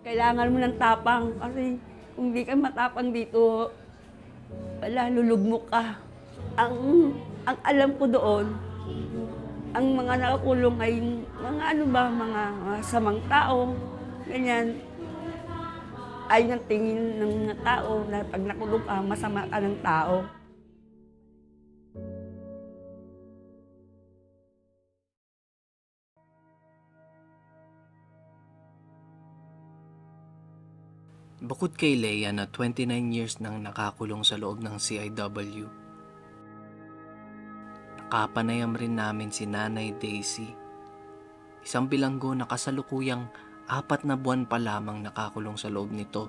Kailangan mo ng tapang kasi kung di ka matapang dito, wala, lulugmok ka. Ang, ang alam ko doon, ang mga nakakulong ay mga ano ba, mga, samang tao, ganyan. Ay ng tingin ng tao na pag nakulong ka, masama ka ng tao. Bukod kay Leia na 29 years nang nakakulong sa loob ng CIW, nakapanayam rin namin si Nanay Daisy. Isang bilanggo na kasalukuyang apat na buwan pa lamang nakakulong sa loob nito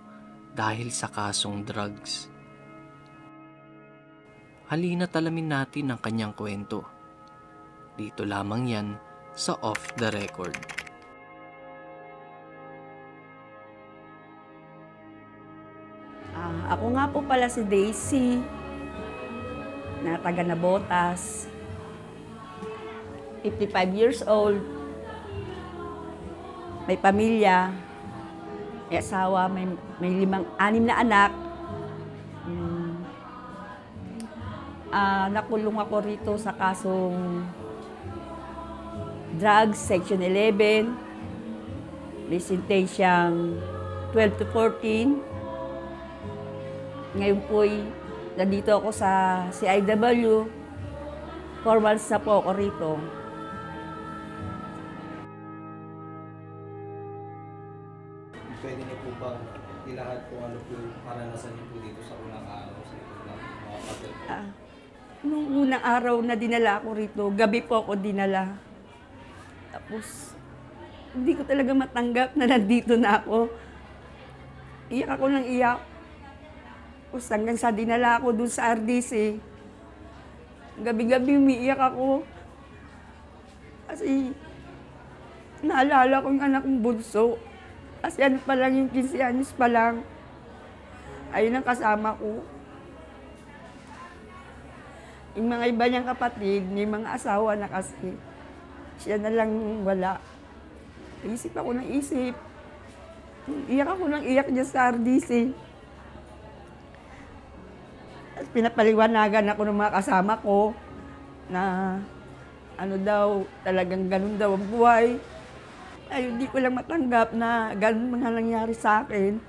dahil sa kasong drugs. Halina talamin natin ang kanyang kwento. Dito lamang yan sa Off the Record. Ah, ako nga po pala si Daisy, na taga Nabotas. 55 years old. May pamilya. May asawa, may, may limang, anim na anak. Mm. Ah, nakulong ako rito sa kasong drugs, section 11. May sentensyang 12 to 14. Ngayon po'y nandito ako sa CIW. Four months na po ako rito. Pwede niyo po bang ilahad kung ano po yung karanasan niyo po dito sa unang araw sa ito ng mga kapatid? Ah, nung unang araw na dinala ako rito, gabi po ako dinala. Tapos, hindi ko talaga matanggap na nandito na ako. Iyak ako ng iyak. Tapos hanggang sa dinala ako dun sa RDC, gabi-gabi umiiyak ako. Kasi, naalala ko yung anak kong bunso. Kasi ano pa lang yung 15 anos pa lang. Ayun ang kasama ko. Yung mga iba niyang kapatid, may mga asawa na kasi. Siya na lang wala. Isip ako ng isip. Iyak ako ng iyak niya sa RDC. Pinapaliwanagan ako ng mga kasama ko na ano daw, talagang ganun daw ang buhay. Ay, hindi ko lang matanggap na ganun mga nangyari sa akin.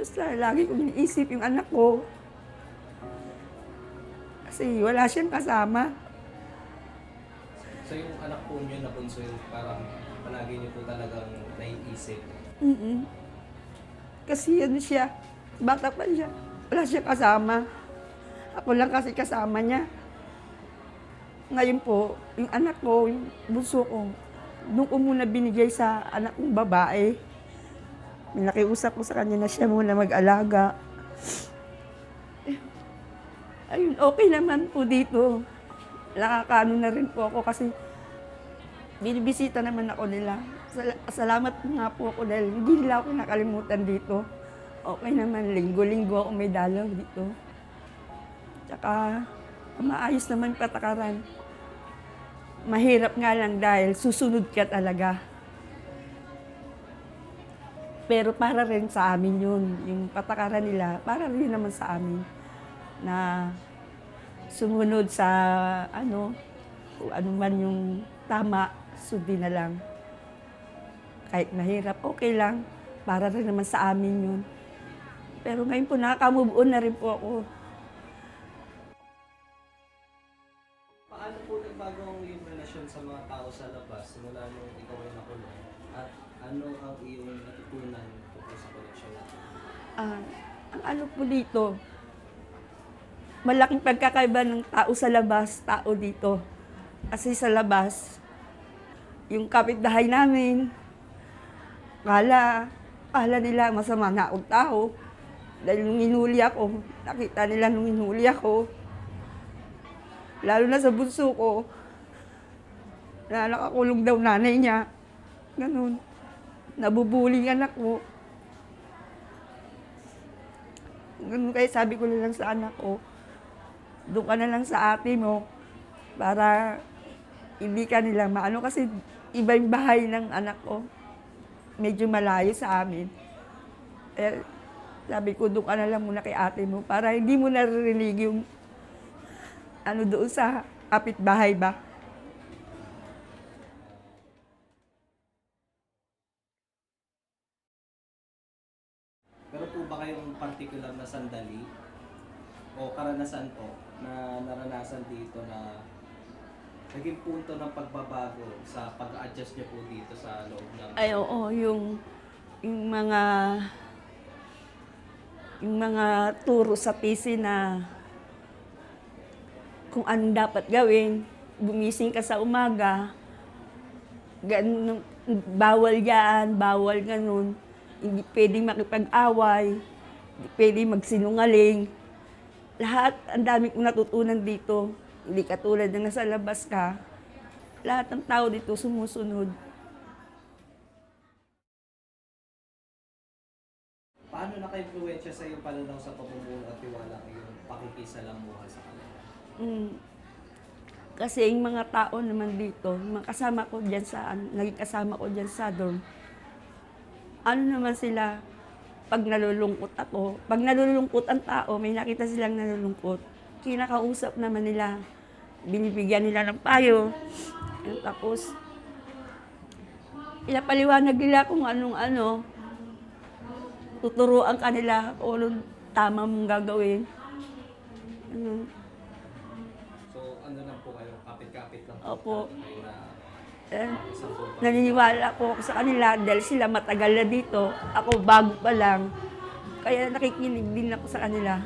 Basta lagi kong iniisip yung anak ko. Kasi wala siyang kasama. So yung anak po niyo na bunso yung parang palagi niyo po talagang naiisip. mm Kasi ano siya, bata pa siya. Wala siyang kasama. Ako lang kasi kasama niya. Ngayon po, yung anak ko, yung bunso ko, nung ko muna binigay sa anak kong babae, nakiusap ko sa kanya na siya muna mag-alaga. Ayun, okay naman po dito. Nakakaano na rin po ako kasi binibisita naman ako nila. Sal- salamat nga po ako dahil hindi nila ako nakalimutan dito. Okay naman, linggo-linggo ako may dalaw dito. Tsaka, maayos naman patakaran. Mahirap nga lang dahil susunod ka talaga. Pero para rin sa amin yun, yung patakaran nila, para rin naman sa amin na sumunod sa ano, kung ano man yung tama, sundin na lang. Kahit mahirap, okay lang. Para rin naman sa amin yun. Pero ngayon po, nakaka-move on na rin po ako. Paano po nagbago ang iyong relasyon sa mga tao sa labas simula nung ikaw ay nakulong? At ano ang iyong natutunan tungkol sa koneksyon natin? Ah, ang ano po dito, malaking pagkakaiba ng tao sa labas, tao dito. Kasi sa labas, yung kapitbahay namin, kala, kala nila masama na akong tao. Dahil nung inuli ako, nakita nila nung inuli ako. Lalo na sa bunso ko, na nakakulong daw nanay niya. Ganun. Nabubuling anak ko. Ganun kaya sabi ko na lang sa anak ko, doon ka na lang sa ate mo para hindi ka nila maano kasi iba yung bahay ng anak ko. medyo malayo sa amin. Eh, sabi ko, doon ka na lang muna kay ate mo para hindi mo naririnig yung ano doon sa kapitbahay ba. Pero po ba kayong particular na sandali o karanasan po na naranasan dito na naging punto ng pagbabago sa pag-adjust niyo po dito sa loob ng... Ay, oo, yung, yung mga yung mga turo sa PC na kung anong dapat gawin, gumising ka sa umaga, gan, bawal yan, bawal ganun, hindi pwedeng makipag-away, hindi pwedeng magsinungaling. Lahat, ang dami kong natutunan dito. Hindi katulad ng nasa labas ka. Lahat ng tao dito sumusunod. Paano naka-influensya sa iyo pananaw sa pamumuno at tiwala yung pakikisalamuha sa kanila? Mm. Kasi yung mga tao naman dito, mga kasama ko dyan sa, naging kasama ko dyan sa dorm, ano naman sila, pag nalulungkot ako, pag nalulungkot ang tao, may nakita silang nalulungkot, kinakausap naman nila, binibigyan nila ng payo, Yan, tapos, pinapaliwanag nila kung anong ano, tuturuan kanila kung anong tama mong gagawin. Ano, So ano lang po kayo, kapit-kapit lang Opo. kayo na eh, naniniwala po ako sa kanila dahil sila matagal na dito. Ako bago pa lang. Kaya nakikinig din ako sa kanila.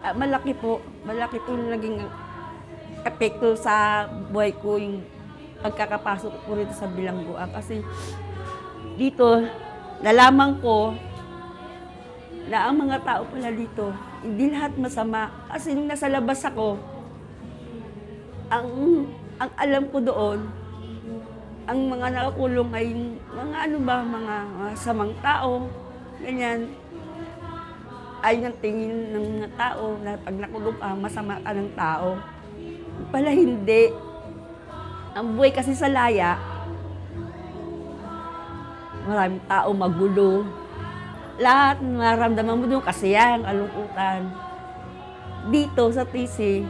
Ah, malaki po, malaki po naging epekto sa buhay ko yung pagkakapasok ko rito sa bilangguan. Kasi dito, nalaman ko na ang mga tao pala dito, hindi lahat masama. Kasi nung nasa labas ako, ang, ang alam ko doon, ang mga nakakulong ay mga ano ba, mga, mga samang tao, ganyan. Ay ang tingin ng mga tao na pag nakulong ka, masama ka ng tao. Pala hindi. Ang buhay kasi sa laya, maraming tao magulo. Lahat nararamdaman mo doon kasi yan, kalungkutan. Dito sa TC,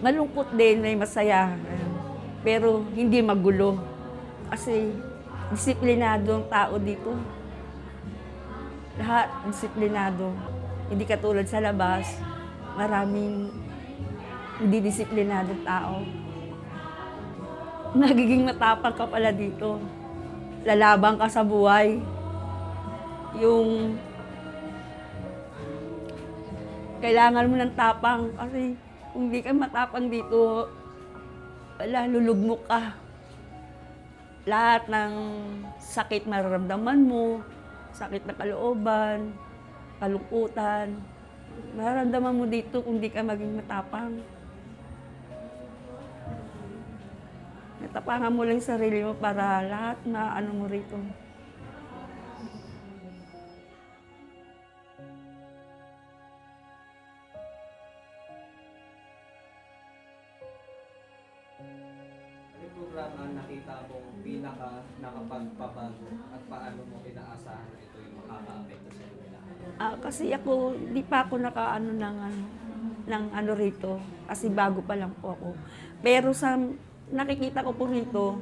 malungkot din, may masaya. Pero hindi magulo. Kasi disiplinado ang tao dito. Lahat disiplinado. Hindi katulad sa labas, maraming hindi disiplinado tao. Nagiging matapang ka pala dito. Lalabang ka sa buhay. Yung kailangan mo ng tapang kasi kung hindi ka matapang dito, wala, lulugmok ka. Lahat ng sakit mararamdaman mo, sakit na kalooban, kalungkutan, mararamdaman mo dito kung di ka maging matapang. Natapangan mo lang sarili mo para lahat na ano mo rito. Programa nakita mong pinaka nakapagpabago at paano mo inaasahan na ito yung makaka-apekto sa kanila? Ah, kasi ako, di pa ako nakaano ng ano, ng ano rito. Kasi bago pa lang po ako. Pero sa nakikita ko po rito,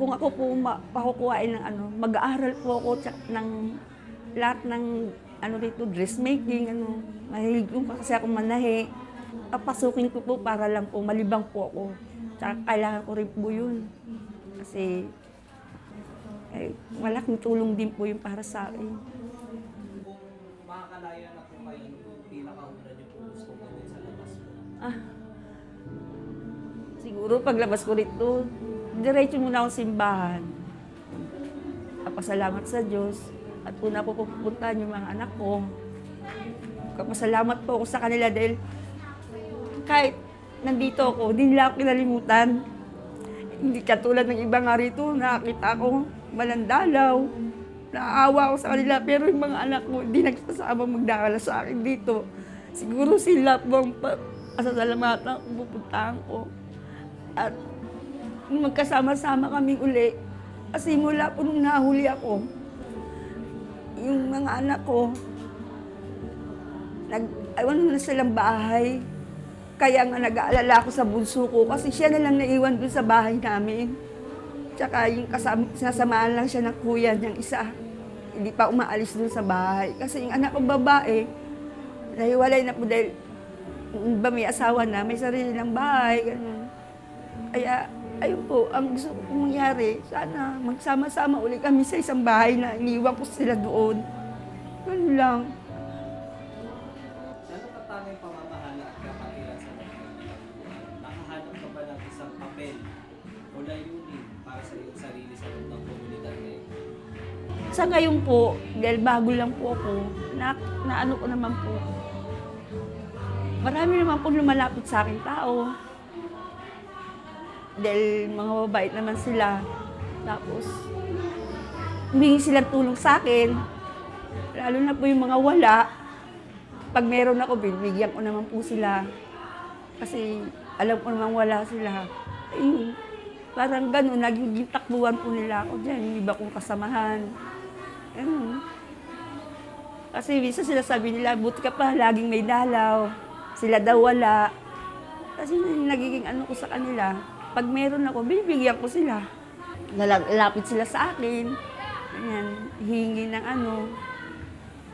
kung ako po ma- ng ano, mag-aaral po ako ng lahat ng ano rito, dressmaking, ano, mahilig ko kasi ako manahe. Papasukin ko po para lang po, malibang po ako. Tsaka kailangan ko rin po yun. Kasi, eh, malaking tulong din po yung para sa akin. Makakalaya na po kayo, po yung pinakahula niyo po gusto gawin sa labas po? Ah, siguro paglabas ko rito, diretso muna ako simbahan. Kapasalamat sa Diyos. At una ko pupuntahan yung mga anak ko. Kapasalamat po ako sa kanila dahil kahit nandito ako, hindi nila ako kinalimutan. Hindi katulad ng iba nga rito, nakita ko malandalaw. Naawa ko sa kanila, pero yung mga anak ko, hindi nagsasama magdakala sa akin dito. Siguro sila po ang pa- pasasalamatan kung pupuntahan ko. At magkasama-sama kami uli, kasi mula po nung nahuli ako, yung mga anak ko, nag, ayaw na silang bahay. Kaya nga nag-aalala ako sa bunso ko kasi siya na lang naiwan dun sa bahay namin. Tsaka yung kasama, sinasamahan lang siya ng kuya niyang isa. Hindi pa umaalis dun sa bahay. Kasi yung anak kong babae, nahiwalay na po dahil yung ba may asawa na, may sarili ng bahay, ganun. Kaya, ayun po, ang gusto ko mangyari, sana magsama-sama uli kami sa isang bahay na iniwan ko sila doon. Ganun lang. Isang papel o layunin para sa iyong sarili sa loob ng komunidad ngayon? Sa ngayon po, dahil bago lang po ako, na, na ano ko naman po, marami naman po lumalapit sa akin tao. Dahil mga mabait naman sila. Tapos, humingi silang tulong sa akin. Lalo na po yung mga wala. Pag meron ako, binibigyan ko naman po sila. Kasi alam ko naman wala sila. Ayun, parang ganun, naging takbuhan po nila ako dyan. Yung iba kong kasamahan. Ayun. Kasi minsan sila sabi nila, buti ka pa, laging may dalaw. Sila daw wala. Kasi nagiging ano ko sa kanila. Pag meron ako, binibigyan ko sila. Lalapit sila sa akin. Ganyan, hihingi ng ano.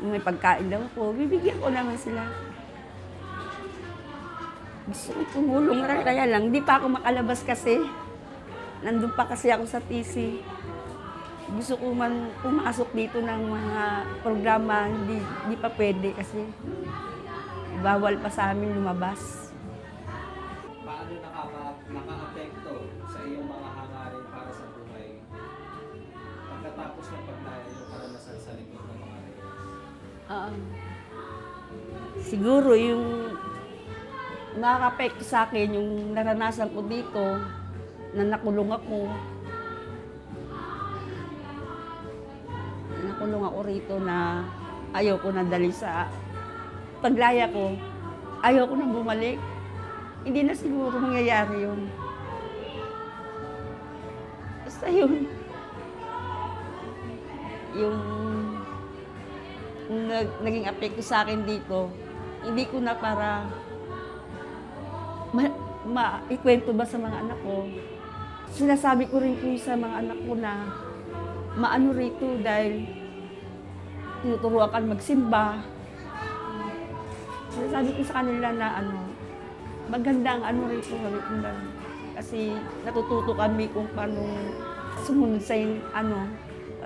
May pagkain daw ako, bibigyan ko naman sila. Gusto ko tumulong rin, kaya lang, hindi pa ako makalabas kasi. Nandun pa kasi ako sa TC. Gusto ko man pumasok dito ng mga programa, hindi, hindi pa pwede kasi bawal pa sa amin lumabas. Paano nakaka naka-apekto sa iyong mga hangarin para sa buhay pagkatapos ng paglaya yung karanasan sa likod ng mga? Ah, siguro yung nakaka sa akin, yung naranasan ko dito, na nakulong ako. Nakulong ako rito na ayaw ko na dali sa paglaya ko. Ayaw ko na bumalik. Hindi na siguro mangyayari yun. Basta yun. Yung nag, naging apekto sa akin dito, hindi ko na para ma, maikwento ba sa mga anak ko. Sinasabi ko rin po sa mga anak ko na maano rito dahil tinuturuan ka magsimba. Sinasabi ko sa kanila na ano, maganda ang ano rito, sabi ko kasi natututo kami kung paano sumunod sa yung, ano,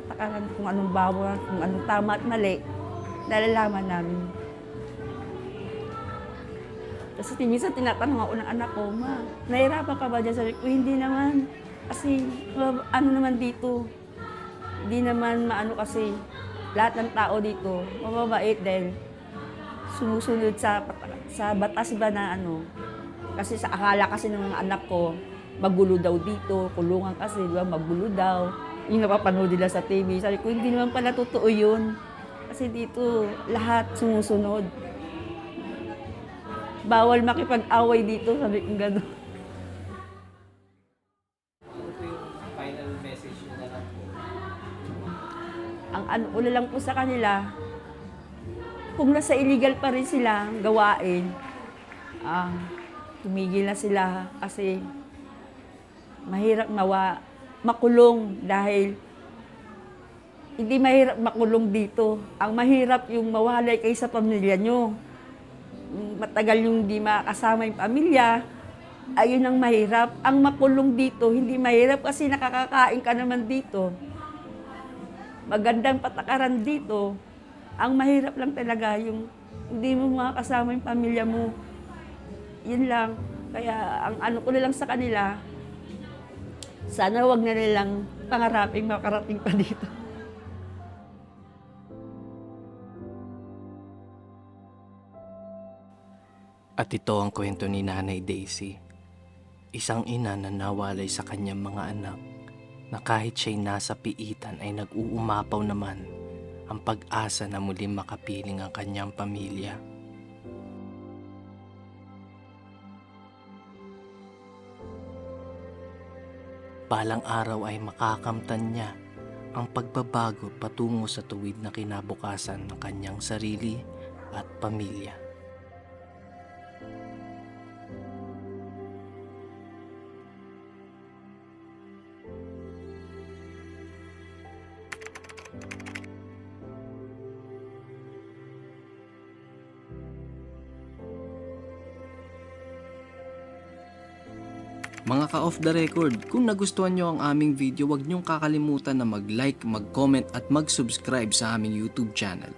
patakaran kung anong bawal, kung anong tama at mali, nalalaman namin. Kasi minsan tinatanong ako ng anak ko, ma, nahirapan ka ba dyan? Sabi ko, hindi naman. Kasi ano naman dito, hindi naman maano kasi lahat ng tao dito, mababait dahil sumusunod sa sa batas ba na ano. Kasi sa akala kasi ng anak ko, magulo daw dito, kulungan kasi, di ba, magulo daw. Yung napapanood nila sa TV. Sabi ko, hindi naman pala totoo yun. Kasi dito, lahat sumusunod. Bawal makipag-away dito, sabi ko gano'n. Ano po yung final message nyo na lang po? ang ano ko na lang po sa kanila, kung nasa illegal pa rin sila gawain, ah, tumigil na sila kasi mahirap mawa, makulong dahil hindi mahirap makulong dito. Ang mahirap yung mawalay kayo sa pamilya nyo. Matagal yung hindi makasama yung pamilya, ayun ang mahirap. Ang makulong dito, hindi mahirap kasi nakakakain ka naman dito magandang patakaran dito, ang mahirap lang talaga yung hindi mo makakasama yung pamilya mo. Yun lang. Kaya ang ano ko na lang sa kanila, sana wag na nilang pangaraping makarating pa dito. At ito ang kwento ni Nanay Daisy. Isang ina na nawalay sa kanyang mga anak na kahit siya'y nasa piitan ay nag-uumapaw naman ang pag-asa na muling makapiling ang kanyang pamilya. Balang araw ay makakamtan niya ang pagbabago patungo sa tuwid na kinabukasan ng kanyang sarili at pamilya. Mga ka-off the record, kung nagustuhan nyo ang aming video, huwag nyong kakalimutan na mag-like, mag-comment at mag-subscribe sa aming YouTube channel.